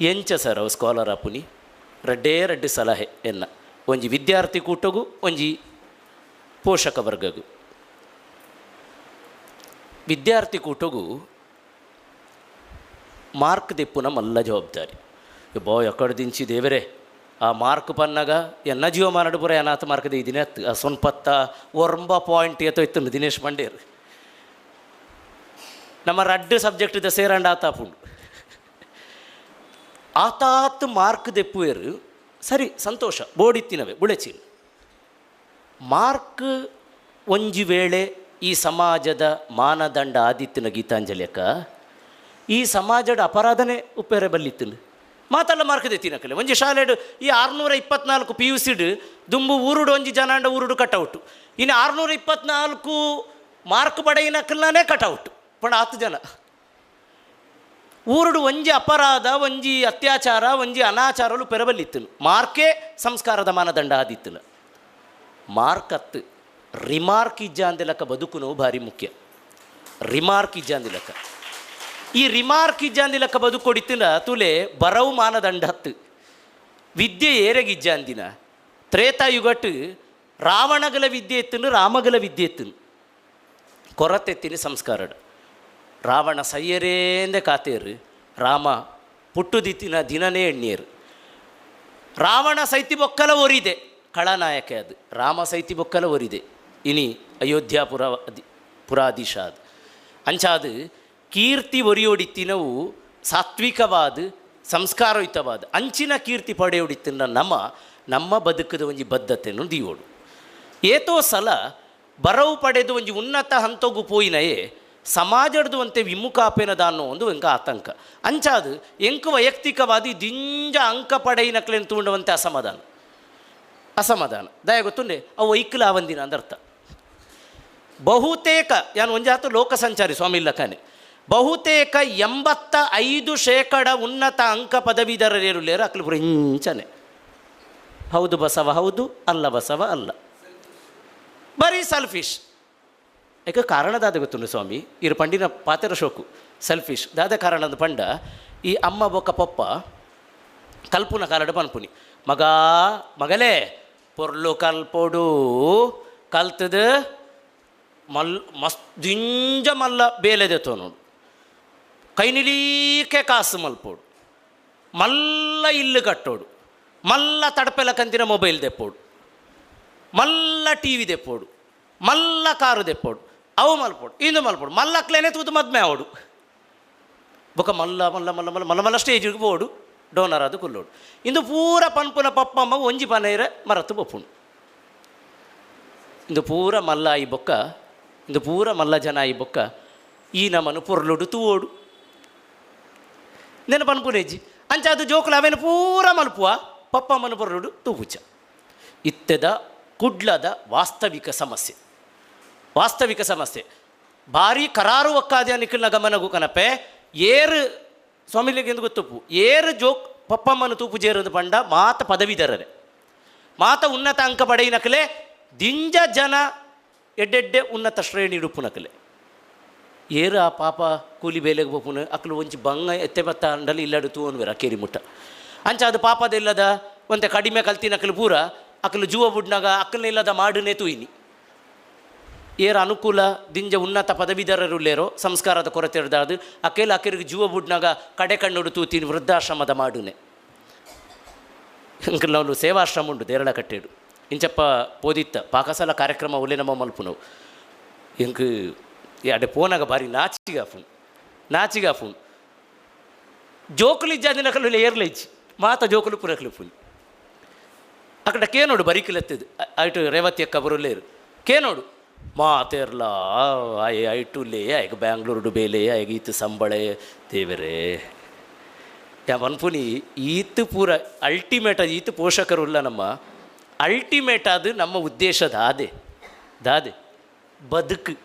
ಎಂಚ ಸರ್ ಅವು ಸ್ಕಾಲರ್ ಆಪುನಿ ರಡ್ಡೇ ರಡ್ಡೆ ಸಲಹೆ ಎನ್ನ ಒಂಜಿ ವಿದ್ಯಾರ್ಥಿ ಕೂಟಗು, ಒಂಜಿ ಪೋಷಕ ವರ್ಗಗು. ವಿದ್ಯಾರ್ಥಿ ಕೂಟಗು ಮಾರ್ಕ್ ದೆಪ್ಪುನ ಮಲ್ಲ ಜವಾಬ್ದಾರಿ. ಬಾ ಎಕ್ಕಡ ದಿಂಚಿ ದೇವರೇ, ಆ ಮಾರ್ಕ್ ಪನ್ನಗ ಎನ್ನ ಜೀವ ಮಾನಡು ಪುರ ಏನಾತ ಮಾರ್ಕ್ ದಿನ ಅತ್ತು ಆ ಸೊನ್ಪತ್ತ ಒರ್ಂಬ ಪಾಯಿಂಟ್ ಏತೋ ಇತ್ತು ದಿನೇಶ್ ಮಂಡೇರ್ ನಮ್ಮ ರಡ್ಡು ಸಬ್ಜೆಕ್ಟ್ ಸೇರಂಡ ಆತಾಪುಂಡು. ಆತಾತ್ ಮಾರ್ಕ್ ದೆಪ್ಪುವೆರು, ಸರಿ, ಸಂತೋಷ, ಬೋಡಿತ್ತಿನವೆ ಬುಳೆಚಿನ್ ಮಾರ್ಕ್ ಒಂಜಿ ವೇಳೆ ಈ ಸಮಾಜದ ಮಾನದಂಡ ಆದಿತ್ತಿನ ಗೀತಾಂಜಲಿಯಕ್ಕ, ಈ ಸಮಾಜದ ಅಪರಾಧನೆ ಉಪ್ಪೇರೆ ಬಲ್ಲಿತ್ತಿನ ಮಾತಲ್ಲ ಮಾರ್ಕ್ ದೆತ್ತಿನಕಲೆ, ಒಂಜಿ ಶಾಲೆಡು ಈ ಆರುನೂರ ಇಪ್ಪತ್ನಾಲ್ಕು ಪಿ ಯು ಸಿಡ್ ದುಂಬು ಊರುಡು ಒಂಜಿ ಜನಾಂಡ ಊರುಡು ಕಟೌಟು ಇನ್ನು ಆರುನೂರ ಇಪ್ಪತ್ನಾಲ್ಕು ಮಾರ್ಕ್ ಪಡೆಯಿನಕಲ್ಲೇ ಕಟೌಟು ಪಣ ಹತ್ತು ಜನ. ಊರುಡು ಒಂಜಿ ಅಪರಾಧ, ಒಂಜಿ ಅತ್ಯಾಚಾರ, ಒಂಜಿ ಅನಾಚಾರಲು ಪೆರಬಲ್ಲಿತ್ತನು. ಮಾರ್ಕೇ ಸಂಸ್ಕಾರದ ಮಾನದಂಡ ಆದಿತ್ತನು ಮಾರ್ಕ್ ಅತ್ತು ರಿಮಾರ್ಕ್ ಇಜ್ಜಾಂದಿಲಕ ಬದುಕುನು ಭಾರಿ ಮುಖ್ಯ. ರಿಮಾರ್ಕ್ ಇಜ್ಜಾಂದಿಲಕ. ಈ ರಿಮಾರ್ಕ್ ಬದುಕು ಕೊಡಿತಿಲ್ಲ ತುಲೆ ಬರವು ಮಾನದಂಡ ಹತ್ತು ವಿದ್ಯೆ ಏರೆಗಿಜ್ಜಾಂದಿನ ತ್ರೇತಾಯುಗಟ್ಟು ರಾವಣಗಲ ವಿದ್ಯೆ ಎತ್ತನು, ರಾಮಗಲ ವಿದ್ಯೆ ಎತ್ತನು. ಕೊರತೆತ್ತಿನ ಸಂಸ್ಕಾರಡ. ರಾವಣ ಸಯ್ಯರೇಂದೆ ಕಾತೇರು. ರಾಮ ಪುಟ್ಟುದಿತ್ತಿನ ದಿನನೇ ಎಣ್ಣೀರು ರಾವಣ ಸೈತಿ ಬೊಕ್ಕಲ ಒರಿದೆ ಕಳನಾಯಕ ಅದು. ರಾಮ ಸೈತಿ ಬೊಕ್ಕಲ ಒರಿದೆ ಇನಿ ಅಯೋಧ್ಯಾಪುರ ಅದಿ, ಪುರಾಧೀಶ ಅದು. ಅಂಚಾದು ಕೀರ್ತಿ ಒರಿಯೋಡಿತ್ತಿನವು ಸಾತ್ವಿಕವಾದ, ಸಂಸ್ಕಾರಯುತವಾದ. ಅಂಚಿನ ಕೀರ್ತಿ ಪಡೆಯೋಡಿತ್ತಿನ ನಮ್ಮ ನಮ್ಮ ಬದುಕದ ಒಂಜಿ ಬದ್ಧತೆಯನ್ನು ದೀವೋಡು. ಏತೋ ಸಲ ಬರವು ಪಡೆದು ಒಂಜಿ ಉನ್ನತ ಹಂತಗೂ ಪೋಯಿನಯೇ ಸಮಾಜಡ್ದು ಅಂತೆ ವಿಮುಖಾಪೇನದ ಅನ್ನೋ ಒಂದು ಎಂಕ ಆತಂಕ. ಅಂಚಾದು ಎಂಕ ವೈಯಕ್ತಿಕವಾದಿ ದಿಂಜ ಅಂಕ ಪಡೆಯಿನಕ್ಲೆನ್ ತೂಂಡುವಂತೆ ಅಸಮಾಧಾನ. ಅಸಮಾಧಾನ. ದಯ ಗೊತ್ತುಂಡೆ? ಅವು ವೈಕಲ ಆವಂದಿನ ಅಂದರ್ಥ ಬಹುತೇಕ, ಯಾನು ಒಂಜಾತು ಲೋಕ ಸಂಚಾರಿ ಸ್ವಾಮಿ ಇಲ್ಲಕನೆ ಬಹುತೇಕ ಎಂಬತ್ತ ಐದು ಶೇಕಡ ಉನ್ನತ ಅಂಕ ಪದವೀಧರರೇರು ಲೇರು ಅಕ್ಲು ಇಂಚನೆ. ಹೌದು ಬಸವ ಹೌದು, ಅಲ್ಲ ಬಸವ ಅಲ್ಲ. ಬರೀ ಸೆಲ್ಫಿಶ್ ಯಾಕೆ ಕಾರಣದಾದ ಗೊತ್ತುಂಡು ಸ್ವಾಮಿ? ಇರು ಪಂಡಿನ ಪಾತೆರ ಶೋಕು ಸೆಲ್ಫಿಶ್ ದಾದ ಕಾರಣದ ಪಂಡ, ಈ ಅಮ್ಮ ಬೊಕ್ಕ ಪಪ್ಪ, ಕಲ್ಪುನ ಕಾಲಡ ಪನ್ಪುನಿ ಮಗ, ಮಗಲೇ, ಪೊರ್ಲು ಕಲ್ಪೊಡು, ಕಲ್ತದ, ಮಲ್, ಮಸ್, ದಿಂಜ ಮಲ್ಲ ಬೇಲೆದೆ ನೋಡು ಕೈ ನಿಲೀಕೆ ಕಾಸು ಮಲ್ಪೋಡು. ಮಲ್ಲ ಇಲ್ಲು ಕಟ್ಟೋಡು. ಮಲ್ಲ ತಡಪೆಲ ಕಂತಿನ ಮೊಬೈಲ್ ದೆಪ್ಪೋಡು. ಮಲ್ಲ ಟಿ ವಿ ದೆಪ್ಪೋಡು. ಮಲ್ಲ ಕಾರು ದೆಪ್ಪೋಡು. ಅವು ಮಲ್ಪೋಡು ಇಂದು ಮಲ್ಪೋಡು. ಮಲ್ಲಕ್ಲೇನೆ ತೂತು ಮದ್ಮೆ ಅವಡು ಬೊಕ ಮಲ್ಲ ಮಲ್ಲ ಮಲ್ಲ ಮಲ್ಲ ಮಲ್ಲ ಮಲ್ಲ ಸ್ಟೇಜಿಗೆ ಬೋಡು ಡೋನರ್ ಅದು ಕುಲ್ಲೋಡು. ಇಂದು ಪೂರ ಪನ್ಪುನ ಪಪ್ಪಮ್ಮ ಒಂಜಿ ಪನೇರ ಮರತ್ತು ಬಪ್ಪುಣು ಇಂದು ಪೂರ ಮಲ್ಲ ಈ ಬೊಕ್ಕ, ಇಂದು ಪೂರ ಮಲ್ಲ ಜನ ಈ ಬೊಕ್ಕ, ಈ ನಮನು ಪೊರ್ಲುಡು ತೂವೋಡು. ನೆನ ಪನ್ಪುನೆಜ್ಜಿ ಅಂಚ ಅದು ಜೋಕುಲ ಅವೇನು ಪೂರ ಮಲ್ಪುವ, ಪಪ್ಪಮ್ಮನ ಪೊರ್ಲುಡು ತೂಪುಚ್ಚ. ಇತ್ತೆದ ಕುಡ್ಲದ ವಾಸ್ತವಿಕ ಸಮಸ್ಯೆ. ವಾಸ್ತವಿಕ ಸಮಸ್ಯೆ. ಭಾರಿ ಕರಾರು ಒಕ್ಕಾದ ನಿಖಿಲ್ನ ಗಮನಗೂ ಕನಪೆ. ಏರು ಸ್ವಾಮಿಲಿಗೆ ಎಂದು ಗೊತ್ತುಪ್ಪು. ಏರು ಜೋಕ್ ಪಪ್ಪಮ್ಮನ ತೂಪು ಜೇರದು ಪಂಡ ಮಾತ ಪದವೀಧರರೆ. ಮಾತ ಉನ್ನತ ಅಂಕ ಪಡೆಯಿನಕಲೆ ದಿಂಜ ಜನ ಎಡ್ಡೆಡ್ಡೆ ಉನ್ನತ ಶ್ರೇಣಿ ಇಡುಪುನಕಲೆ ಏರು ಆ ಪಾಪ ಕೂಲಿ ಬೇಲೆಗೆ ಬಪ್ಪುನ ಅಕ್ಲು ಒಂಚಿ ಬಂಗ ಎತ್ತೆ ಬತ್ತ ಅಂಡಲ್ಲಿ ಇಲ್ಲಡು ಅನ್ವರ ಕೇರಿ ಮುಟ್ಟ. ಅಂಚ ಅದು ಪಾಪದಿಲ್ಲದ ಒಂತೆ ಕಡಿಮೆ ಕಲ್ತಿನಕಲು ಪೂರ, ಅಕಲು ಜುವ ಬುಡ್ನಾಗ ಇಲ್ಲದ ಮಾಡುನೇ ತೂಯಿನಿ ಏರ ಅನುಕೂಲ ದಿಂಜ ಉನ್ನತ ಪದವೀಧರರು ಲೇರೋ ಸಂಸ್ಕಾರದ ಕೊರತೆ ಇರ್ದಾದು. ಅಕೇಲ ಅಕೇರಿಗೆ ಜೀವ ಬುಡ್ನಾಗ ಕಡೆ ಕಣ್ಣುಡು ತೂತೀನಿ ವೃದ್ಧಾಶ್ರಮದ ಮಾಡುನೆ. ನಾವು ಸೇವಾಶ್ರಮ ಉಂಡು ದೇರಳ ಕಟ್ಟೇಡು. ಇಂಚಪ್ಪ ಪೋದಿತ್ತ ಪಾಕಸಾಲ ಕಾರ್ಯಕ್ರಮ ಒಳ್ಳೆ ನಮ್ಮ ಮಲ್ಪುನವು. ಎಂಕ್ ಅಡೆ ಪೋನಾಗ ಬಾರಿ ನಾಚಿಗಾಫುನ್. ನಾಚಿಗಾಫುನ್. ಜೋಕುಲು ಇಜ್ಜಾದಿನ ಏರ್ಲ ಇಜ್ಜಿ ಮಾತ ಜೋಕುಲು ಪುರಕ್ಲು ಅಕಡೆ ಅಕಡ ಕೇನೋಡು ಬರಿಕಿಲೆತ್ತದು ಐಟು ರೇವತಿ ಅಕ್ಕ ಬರುಲ್ಲೇರು ಕೇನೋಡು. ಮಾತೇರ್ಲ ಆಯ್ ಲೇ ಆಯ್ಗ ಬ್ಯಾಂಗ್ಳೂರು ಬೇಲೆ ಆಯ್ಕೆ ಈತು ಸಂಬಳೆ, ದೇವರೇ. ಯಾ ಮನ್ಪುನಿ, ಈತು ಪೂರ ಅಲ್ಟಿಮೇಟ್ ಅದು ಈತು ಪೋಷಕರುಲ್ಲ ನಮ್ಮ. ಅಲ್ಟಿಮೇಟ್ ಅದು ನಮ್ಮ ಉದ್ದೇಶ ದಾದೆ. ದಾದೆ. ಬದುಕು.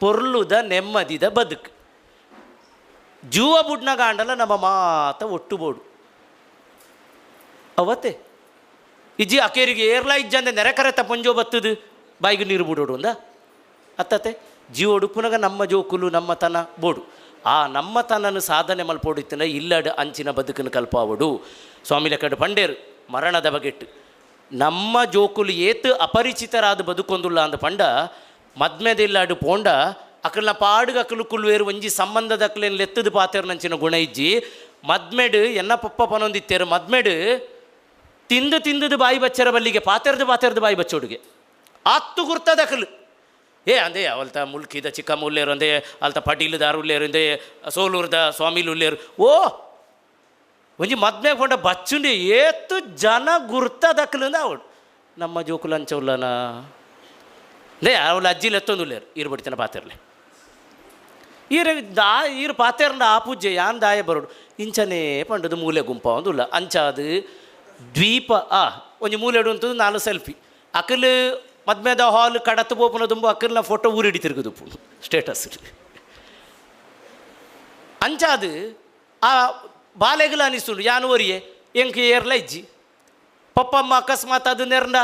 ಪೊರ್ಲುದ ನೆಮ್ಮದಿದ ಬದುಕು. ಜೂವ ಬುಡ್ನ ಗಾಂಡಲ ನಮ್ಮ ಮಾತ ಒಟ್ಟು ಬೋಡು ಅವತ್ತೆ? ಇಜ್ಜಿ ಅಕೇರಿಗೆ ಏರ್ಲಾ ಇಜ್ಜಂದೆ ನೆರೆ ಕರೆತ ಪಂಜೋ ಬತ್ತದು? ಬಾಯಿಗೆ ನೀರು ಬಿಡೋಡು ಅಂದ? ಅತ್ತತೆ ಜೀವೋಡು ಪುನಗ ನಮ್ಮ ಜೋಕುಲು ನಮ್ಮ ತನ ಬೋಡು. ಆ ನಮ್ಮ ತನ್ನನ್ನು ಸಾಧನೆ ಮಲ್ಪೋಡಿತ್ತಿನ, ಇಲ್ಲಡ ಅಂಚಿನ ಬದುಕನ್ನು ಕಲ್ಪಾವಡು. ಸ್ವಾಮಿ ಕಡೆ ಪಂಡೇರು, ಮರಣದ ಬಗೆಟ್ಟು. ನಮ್ಮ ಜೋಕುಲು ಏತು ಅಪರಿಚಿತರಾದ ಬದುಕೊಂದುಲ್ಲ ಅಂದ ಪಂಡ, ಮದ್ಮೆದಿಲ್ಲಾಡು ಪೋಂಡ, ಅಕಲ್ನ ಪಾಡುಗ ಅಕಲು ಕುಲ್ವೇರು ಒಂಜಿ ಸಂಬಂಧದ ಅಕ್ಲೇನು ಲೆತ್ತದು ಪಾತೇರು ನಂಚಿನ ಗುಣ ಇಜ್ಜಿ. ಮದ್ಮೆಡು ಎನ್ನ ಪಪ್ಪ ಪನೊಂದಿತ್ತೇರು ಮದ್ಮೆಡು ತಿಂದು ತಿಂದದು ಬಾಯಿ ಬಚ್ಚರ ಬಲ್ಲಿಗೆ, ಪಾತೆರ್ದು ಪಾತೆರ್ದು ಬಾಯಿ ಬಚ್ಚೋಡುಗೆ. ಆತ್ತು ಗುರ್ತದ ಅಕಲು. ಏ ಅಂದೆ ಅವಲ್ತ ಮುಲ್ಕಿದ ಚಿಕ್ಕ ಮುಲ್ಲೇರು ಅಂದೆ ಅಲ್ತ ಪಟೀಲ್ ದಾರು ಉಲ್ಲೇರು ಅಂದೆ ಸೋಲೂರ್ದ ಸ್ವಾಮಿಲು ಉಲ್ಲೇರು ಓ! ಒಂಜಿ ಮದ್ಮೆ ಕೊಂಡ ಬಚ್ಚುಂಡಿ ಏತು ಜನ ಗುರ್ತ ದಕ್ಕಲಿಂದ ಅವಳು. ನಮ್ಮ ಜೋಕುಲು ಉಲ್ಲನ ದೇ ಅವಳು ಅಜ್ಜಿಲು ಎತ್ತೊಂದು ಉಲ್ಲೇರು ಈರು ಬಿಡ್ತಾನೆ ಪಾತೆರ್ಲೆ. ಈರ ದಾ ಈರು ಪಾತೆರ್ನ ಆ ಪೂಜೆ ಯಾನ್ ದಾಯ ಬರೋಡು. ಇಂಚನೇ ಪಂಡದು ಮೂಲೆ ಗುಂಪ ಒಂದುಲ್ಲ ಅಂಚಾದು ದ್ವೀಪ, ಆ, ಒಂಜಿ ಮೂಲೆ ಅಂತದ್ದು ನಾಲ್ಕು ಸೆಲ್ಫಿ. ಅಕಲ್ ಮದ್ಮೆದ ಹಾಲ್ ಕಡತ್ ಬೋಪನ ತುಂಬ ಅಕ್ಕರ್ನ ಫೋಟೋ ಊರಿಡಿ ತಿರುಗುದು ಸ್ಟೇಟಸ್ ಅಂಚಾದು ಆ ಬಾಲೆಗಲ ಯಾನು ಯಾನುವರಿಯೇ ಎಂಕ ಏರ್ಲ ಇಜ್ಜಿ. ಪಪ್ಪ ಅಮ್ಮ ಅಕಸ್ಮಾತ್ ಅದು ನೆರಂಡ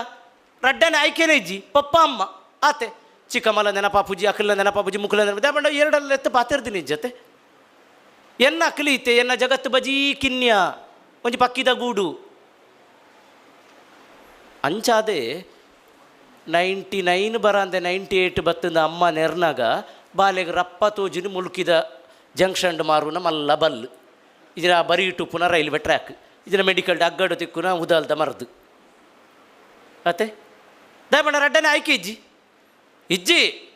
ರಡ್ಡನೆ ಆಯ್ಕೆನೇ ಇಜ್ಜಿ ಪಪ್ಪ ಅಮ್ಮ ಆತೆ ಚಿಕ್ಕಮ್ಮಲ ನೆನಪಾಪುಜಿ ಅಕ್ಕಲ ನೆನಪಾಪುಜಿ ಮುಕ್ಕಲ ನೆನಪ ದಾಬಂಡ ಎರಡಲ್ಲ ಎತ್ತು ಪಾತಿರ್ತೀನಿ ಜೊತೆ ಎನ್ನ ಅಕ್ಕಲೀತೆ ಎನ್ನ ಜಗತ್ತು ಬಜಿ ಕಿನ್ಯ? ಒಂಜಿ ಪಕ್ಕಿದ ಗೂಡು. ಅಂಚಾದೆ ನೈಂಟಿ ನೈನ್ ಬರಂದೆ ನೈಂಟಿ ಏಯ್ಟ್ ಬತ್ತದ ಅಮ್ಮ ನೆರ್ನಾಗ ಬಾಲೆಗೆ ರಪ್ಪ ತೋಜಿನ ಮುಳುಕಿದ ಜಂಕ್ಷನ್ ಮಾರುನ ಮಲ್ಲ ಬಲ್ಲು. ಇದರ ಬರಿ ಟುಪ್ಪುನ ರೈಲ್ವೆ ಟ್ರ್ಯಾಕ್. ಇದರ ಮೆಡಿಕಲ್ ಅಗ್ಗಡು ತಿಕ್ಕುನ ಉದಾಲ್ದ ಮರದು. ಅತ್ತೆ? ದಯಬಣ್ಣ ರಡ್ಡನೆ ಆಯ್ಕೆ ಇಜ್ಜಿ? ಇಜ್ಜಿ,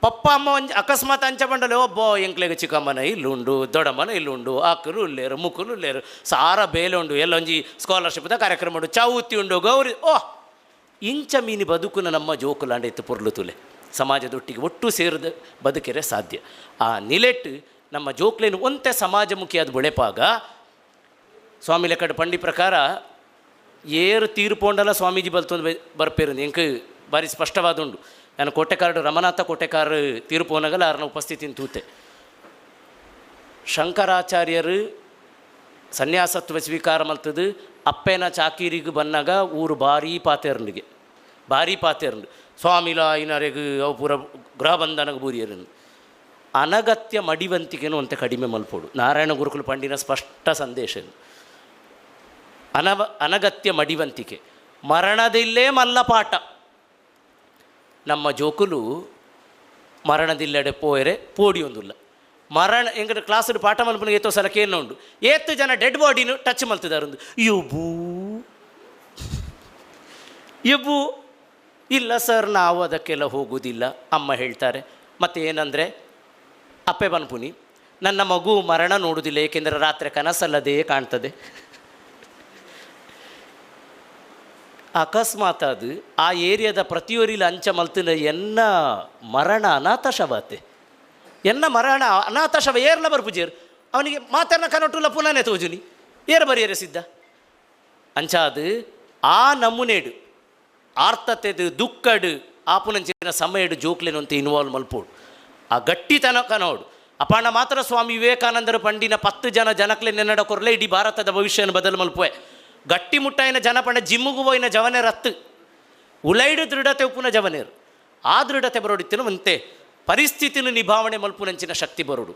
ಪಪ್ಪ, ಅಮ್ಮ ಒಂಜಿ, ಅಕಸ್ಮಾತ್ ಅಂಚ ಬಂಡಲೆ, ಒಬ್ಬ ಎಂಕ್ಲೆಗೆ ಚಿಕ್ಕಮ್ಮನ ಇಲ್ಲುಂಡು, ದೊಡ್ಡಮ್ಮನ ಇಲ್ಲುಂಡು ಆಕರು ಉಲ್ಲೇರು ಮುಕ್ಕರು ಉಲ್ಲೇರು, ಸಾರ ಬೇಲೆ ಉಂಡು ಎಲ್ಲೊಂಜಿ ಸ್ಕಾಲರ್ಶಿಪ್ದ ಕಾರ್ಯಕ್ರಮ ಉಂಡು, ಚೌತಿ ಉಂಡು, ಗೌರಿ ಓ ಇಂಚ ಮೀನಿ ಬದುಕುನ ನಮ್ಮ ಜೋಕುಲಾಂಡ ಇತ್ತು ಪೊರ್ಲು ತುಲೆ. ಸಮಾಜದೊಟ್ಟಿಗೆ ಒಟ್ಟು ಸೇರಿದ ಬದುಕಿರೆ ಸಾಧ್ಯ. ಆ ನಿಲೆಟ್ ನಮ್ಮ ಜೋಕ್ಲೇನು ಒಂತೆ ಸಮಾಜಮುಖಿಯಾದ ಬುಳೆಪಾಗ. ಸ್ವಾಮಿ ಲೆಕ್ಕಡ ಪಂಡಿ ಪ್ರಕಾರ, ಏರು ತೀರ್ಪೊಂಡಲ ಸ್ವಾಮೀಜಿ ಬಲ್ತೊಂದು ಬರ್ಪೇರು ಎಂಕ ಭಾರಿ ಸ್ಪಷ್ಟವಾದುಂಡು. ನಾನು ಕೋಟೆಕಾರ ರಮನಾಥ ಕೋಟೆಕಾರ್ ತೀರ್ಪೋನಗಲ ಅವರನ್ನ ಉಪಸ್ಥಿತಿನ ತೂತೆ. ಶಂಕರಾಚಾರ್ಯರು ಸನ್ಯಾಸತ್ವ ಸ್ವೀಕಾರ ಮಲ್ತದು ಅಪ್ಪೇನ ಚಾಕೀರಿಗೆ ಬನ್ನಾಗ ಊರು ಭಾರಿ ಪಾತೇರ್ನಿಗೆ ಭಾರಿ ಪಾತೇರ್ನು ಸ್ವಾಮಿಲ ಐನರೆಗೆ ಅವು ಪೂರ ಗೃಹ ಬಂಧನಗ ಬೂರಿಯರನ್ನು ಅನಗತ್ಯ ಮಡಿವಂತಿಕೆನು ಅಂತ ಕಡಿಮೆ ಮಲ್ಪೋಡು. ನಾರಾಯಣ ಗುರುಕುಲ ಪಂಡಿನ ಸ್ಪಷ್ಟ ಸಂದೇಶ. ಅನವ, ಅನಗತ್ಯ ಮಡಿವಂತಿಕೆ. ಮರಣದಿಲ್ಲೇ ಮಲ್ಲಪಾಠ. ನಮ್ಮ ಜೋಕುಲು ಮರಣದಿಲ್ಲಡೆ ಪೋಯರೆ, ಪೋಡಿಯೊಂದುಲ್ಲ. ಮರಣ ಎಂಗಡ ಕ್ಲಾಸ್ ಪಾಠ ಮಲ್ಪನ ಏತೋ ಸಲಕ್ಕೆ ಏನು ಉಂಡು ಏತ್ತು ಜನ ಡೆಡ್ ಬಾಡಿನು ಟಚ್ ಮಲ್ತಿದಾರೊಂದು. ಯುಬೂ ಯುಬು ಇಲ್ಲ ಸರ್ ನಾವು ಅದಕ್ಕೆಲ್ಲ ಹೋಗುವುದಿಲ್ಲ ಅಮ್ಮ ಹೇಳ್ತಾರೆ. ಮತ್ತು ಏನಂದರೆ ಅಪ್ಪೆ ಬನ್ಪುನಿ ನನ್ನ ಮಗು ಮರಣ ನೋಡುವುದಿಲ್ಲ ಏಕೆಂದರೆ ರಾತ್ರಿ ಕನಸಲ್ಲದೇ ಕಾಣ್ತದೆ. ಅಕಸ್ಮಾತ್ ಅದು ಆ ಏರಿಯಾದ ಪ್ರತಿಯೊರಿಲ ಅಂಚ ಮಲ್ತಿನ ಎನ್ನ ಮರಣ ಅನಾಥ ಶವಾತೆ ಎನ್ನ ಮರಣ, ಅನಾಥ ಶವ ಏರ್ಲ ಬರ್ಪುಜೇರು ಅವನಿಗೆ ಮಾತನ್ನ ಕನಟುಲ್ಲ ಪುನಾನೆ ತೋಜುನಿ. ಏರ ಬರಿಯರೆ ಸಿದ್ಧ. ಅಂಚಾದು ಆ ನಮೂನೆಡು, ಆರ್ತತೆದು ದುಕ್ಕಡು ಆಪುನಂಚಿನ ಸಮಯಡು ಅಂತ ಇನ್ವಾಲ್ವ್ ಮಲ್ಪೋಡು. ಆ ಗಟ್ಟಿತನ ಕನೋಡು ಅಪಾಣ ಮಾತ್ರ ಸ್ವಾಮಿ ವಿವೇಕಾನಂದರು ಪಂಡಿನ ಪತ್ತು ಜನ ಜನಕ್ಲೆ ನೆನ್ನಡ ಕೊರಲೆ ಇಡೀ ಭಾರತದ ಭವಿಷ್ಯನ ಬದಲು ಮಲ್ಪುವೆ. ಗಟ್ಟಿ ಮುಟ್ಟಾಯಿನ ಜನಪಣ ಜಿಮ್ಮಿಗೂ ಹೋಯಿನ ಜವನೆ ರತ್ತು. ಉಲೈಡು ದೃಢತೆ ಉಪ್ಪುನ ಜವನೇರು. ಆ ದೃಢತೆ ಬರೋಡಿತ್ತಿನ ಮಂತೆ పరిస్థితిని నిభావణ మలుపునంచిన శక్తిపరుడు